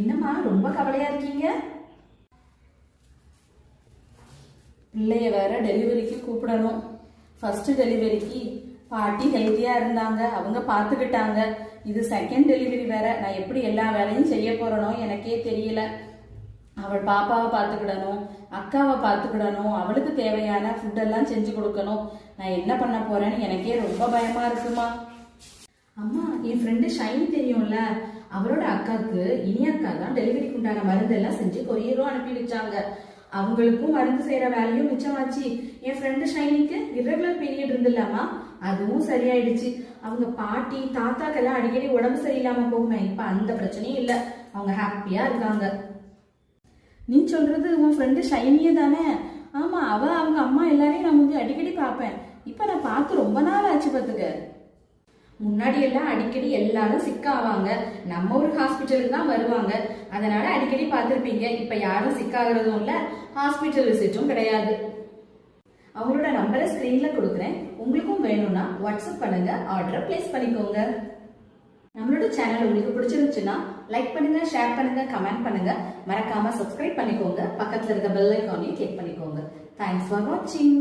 என்னம்மா ரொம்ப கவலையா இருக்கீங்க? பிள்ளைய வேற டெலிவரிக்கு கூப்பிடணும். ஃபர்ஸ்ட் டெலிவரிக்கு பாட்டி ஹெல்த்தியா இருந்தாங்க அவங்க பார்த்துக்கிட்டாங்க. இது செகண்ட் டெலிவரி வேற நான் எப்படி எல்லா வேலையும் செய்ய போறனோ எனக்கே தெரியல. அவள் பாப்பாவை பார்த்துக்கிடணும் அக்காவை பார்த்துக்கிடணும் அவளுக்கு தேவையான ஃபுட்டெல்லாம் செஞ்சு கொடுக்கணும். நான் என்ன பண்ண போறேன்னு எனக்கே ரொம்ப பயமா இருக்குமா? அம்மா என் ஃப்ரெண்டு ஷைனி தெரியும்ல? அவரோட அக்காவுக்கு இனி அக்கா தான் டெலிவரிக்கு உண்டான மருந்தெல்லாம் செஞ்சு கொரியரும் அனுப்பி வச்சாங்க. அவங்களுக்கும் மருந்து செய்யற வேலையும் மிச்சமாச்சு. என் ஃப்ரெண்டு ஷைனிக்கு இரகுலர் பீரியட் இருந்துல்லாமா அதுவும் சரியாயிடுச்சு. அவங்க பாட்டி தாத்தாக்கெல்லாம் அடிக்கடி உடம்பு சரியில்லாம போகுமே இப்ப அந்த பிரச்சனையும் இல்ல. அவங்க ஹாப்பியா இருக்காங்க. நீ சொல்றது உன் ஃப்ரெண்டு ஷைனியே தானே? ஆமா அவ அவங்க அம்மா எல்லாரையும் நான் வந்து அடிக்கடி பார்ப்பேன். இப்ப நான் பார்த்து ரொம்ப நாள் ஆச்சு பாத்துக்க முன்னாடி எல்லாம் அடிக்கடி எல்லாரும் சிக் ஆவாங்க நம்ம ஒரு ஹாஸ்பிட்டலுக்கு தான் வருவாங்க. அதனால அடிக்கடி பார்த்துருப்பீங்க. இப்ப யாரும் சிக் ஆகுறதும் இல்ல. ஹாஸ்பிட்டல் விசிட்டும் கிடையாது. அவங்களோட நம்பரை ஸ்க்ரீனில் கொடுக்குறேன். உங்களுக்கும் வேணும்னா வாட்ஸ்அப் பண்ணுங்க. ஆர்டரை பிளேஸ் பண்ணிக்கோங்க. நம்மளோட சேனல் உங்களுக்கு பிடிச்சிருந்துச்சுன்னா லைக் பண்ணுங்க ஷேர் பண்ணுங்க கமெண்ட் பண்ணுங்க. மறக்காம சப்ஸ்கிரைப் பண்ணிக்கோங்க. பக்கத்துல இருக்க பெல் ஐக்கானையும் கிளிக் பண்ணிக்கோங்க. தேங்க்ஸ் ஃபார் வாட்சிங்